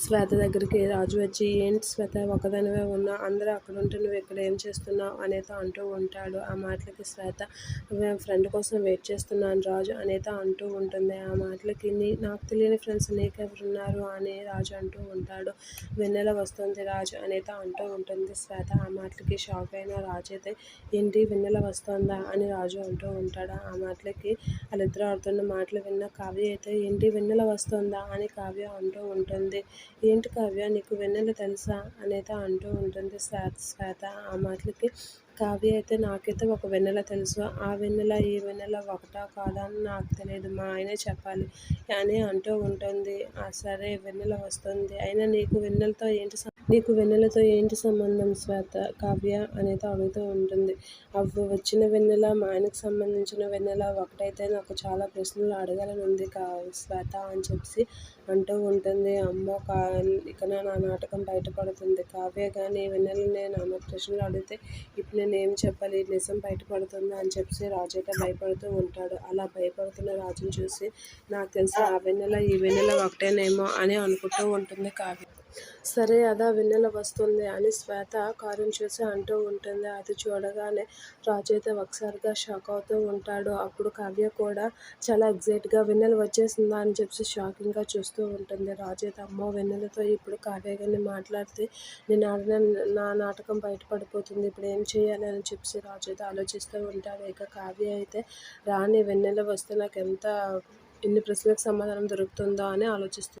శ్వేత దగ్గరికి రాజు వచ్చి ఏంటి శ్వేత ఒకదానివే ఉన్నా అందరూ అక్కడ ఉంటే నువ్వు ఇక్కడ ఏం చేస్తున్నావు? అనేత అంటూ ఉంటాడు. ఆ మాటలకి శ్వేత ఫ్రెండ్ కోసం వెయిట్ చేస్తున్నాను రాజు అనేత అంటూ ఉంటుంది. ఆ మాటలకి నీ నాకు తెలియని ఫ్రెండ్స్ నీకెవరున్నారు? అని రాజు అంటూ ఉంటాడు. వెన్నెల వస్తుంది రాజు అనేత అంటూ ఉంటుంది శ్వేత. ఆ మాటలకి షాక్ అయిన రాజు అయితే ఏంటి వెన్నెల వస్తుందా? అని రాజు అంటూ ఉంటాడు. ఆ మాటలకి వాళ్ళిద్దరూ ఆడుతున్న మాటలు విన్న కావ్య అయితే ఏంటి వెన్నెల వస్తుందా? అని కావ్య అంటూ ఉంటుంది. ఏంటి కావ్య నీకు వెన్నెల తెలుసా? అనేది అంటూ ఉంటుంది శ్వేత శ్వేత. ఆ మాటలకి కావ్య అయితే నాకైతే ఒక వెన్నెల తెలుసు. ఆ వెన్నెల ఈ వెన్నెల ఒకటా కాదా అని నాకు తెలియదు మా ఆయనే చెప్పాలి. అని అంటూ ఉంటుంది ఆ సరే వెన్నెల వస్తుంది. అయినా నీకు వెన్నెలతో ఏంటి నీకు వెన్నెలతో ఏంటి సంబంధం శ్వేత కావ్య? అనేది అడుగుతూ ఉంటుంది. అవి వచ్చిన వెన్నెల మా ఆయనకు సంబంధించిన వెన్నెల ఒకటైతే నాకు చాలా ప్రశ్నలు అడగాలని ఉంది కా శ్వేత అని చెప్పి అంటూ ఉంటుంది. అమ్మో కా ఇక నా నాటకం బయటపడుతుంది. కావ్య కానీ వెన్నెల నేను అమ్మ ప్రశ్నలు అడిగితే ఇప్పుడు నేను ఏం చెప్పాలి? నిజం బయటపడుతుంది అని చెప్పి రాజు అయితే భయపడుతూ ఉంటాడు. అలా భయపడుతున్న రాజుని చూసి నాకు తెలిసి ఆ వెన్నెల ఈ వెన్నెల ఒకటేనేమో అని అనుకుంటూ ఉంటుంది కావ్య. సరే అదా వెన్నెల వస్తుంది అని శ్వేత కారుని చూసి అంటూ ఉంటుంది. అది చూడగానే రాజు అయితే ఒకసారిగా షాక్ అవుతూ ఉంటాడు. అప్పుడు కావ్య కూడా చాలా ఎగ్జైట్గా వెన్నెల వచ్చేసిందా అని చెప్పి షాకింగ్గా చూస్తూ ఉంటుంది. రాజు అయితే అమ్మో వెన్నెలతో ఇప్పుడు కావ్య గారిని మాట్లాడితే నేను ఆడిన నా నాటకం బయటపడిపోతుంది. ఇప్పుడు ఏం చేయాలి అని చెప్పి రాజు అయితే ఆలోచిస్తూ ఉంటాడు. ఇక కావ్య అయితే రాని వెన్నెల వస్తే నాకు ఎంత ఎన్ని ప్రశ్నలకు సమాధానం దొరుకుతుందో? అని ఆలోచిస్తుంది